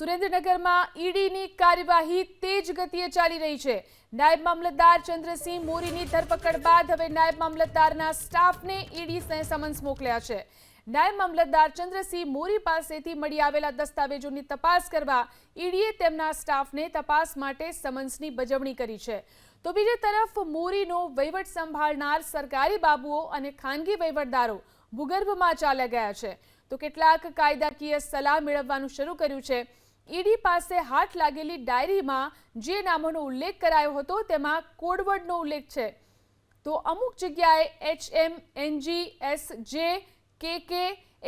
સુરેન્દ્રનગરમાં ઈડીની કાર્યવાહી તેજ ગતિએ ચાલી રહી છે. નાયબ મામલતદાર ચંદ્રસિંહ મોરીની ધરપકડ બાદ હવે નાયબ મામલતદારના સ્ટાફને ઈડી સમન્સ મોકલ્યા છે. નાયબ મામલતદાર ચંદ્રસિંહ મોરી પાસેથી મળી આવેલા દસ્તાવેજોની તપાસ કરવા ઈડીએ તેમના સ્ટાફને તપાસ માટે સમન્સની બજવણી કરી છે. તો બીજી તરફ મોરીનો વહીવટ સંભાળનાર સરકારી બાબુઓ અને ખાનગી વહીવટદારો ભૂગર્ભમાં ચાલ્યા ગયા છે. તો કેટલાક કાયદાકીય સલાહ મેળવવાનું શરૂ કર્યું છે. ઈડી પાસે હાથ લાગેલી ડાયરીમાં જે નામોનો ઉલ્લેખ કરાયો હતો તેમાં કોડવર્ડનો ઉલ્લેખ છે. તો અમુક જગ્યાએ એચ એમ એનજી એસ જે કે કે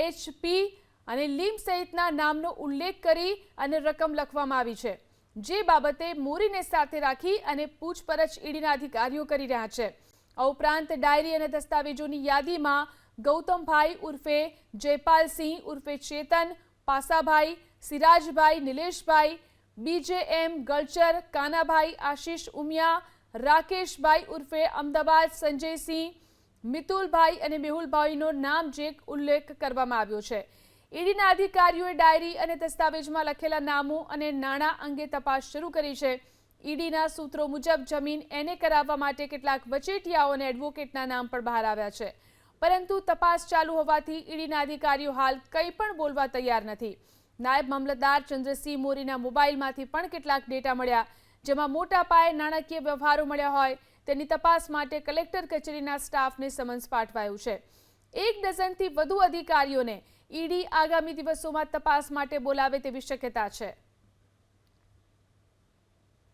એચપી અને લીમ સહિતના નામનો ઉલ્લેખ કરી અને રકમ લખવામાં આવી છે. જે બાબતે મોરીને સાથે રાખી અને પૂછપરછ ઈડીના અધિકારીઓ કરી રહ્યા છે. આ ઉપરાંત ડાયરી અને દસ્તાવેજોની યાદીમાં ગૌતમભાઈ ઉર્ફે જયપાલસિંહ ઉર્ફે ચેતન, પાસાભાઈ સિરાજભાઈ, નિલેશભાઈ, બીજેએમ, ગલચર, કાનાભાઈ, આશીષ ઉમિયા, રાકેશભાઈ ઉર્ફે અમદાવાદ, સંજયસિંહ, મિતુલભાઈ અને મેહુલભાઈનો નામ જે ઉલ્લેખ કરવામાં આવ્યો છે. ઈડીના અધિકારીઓએ ડાયરી અને દસ્તાવેજમાં લખેલા નામો અને નાણાં અંગે તપાસ શરૂ કરી છે. ઈડીના સૂત્રો મુજબ જમીન એને કરાવવા માટે કેટલાક વચેટિયાઓ અને એડવોકેટના નામ પણ બહાર આવ્યા છે. પરંતુ તપાસ ચાલુ હોવાથી ઈડીના અધિકારીઓ હાલ કંઈ પણ બોલવા તૈયાર નથી. નાયબ મામલતદાર ચંદ્રસિંહ મોરીના મોબાઈલમાંથી પણ કેટલાક ડેટા મળ્યા, જેમાં મોટા પાયે નાણાકીય વ્યવહારો મળ્યા હોય તેની તપાસ માટે કલેક્ટર કચેરીના સ્ટાફને સમન્સ પાઠવાયું છે. એક ડઝનથી વધુ અધિકારીઓને ઈડી આગામી દિવસોમાં તપાસ માટે બોલાવે તેવી શક્યતા છે.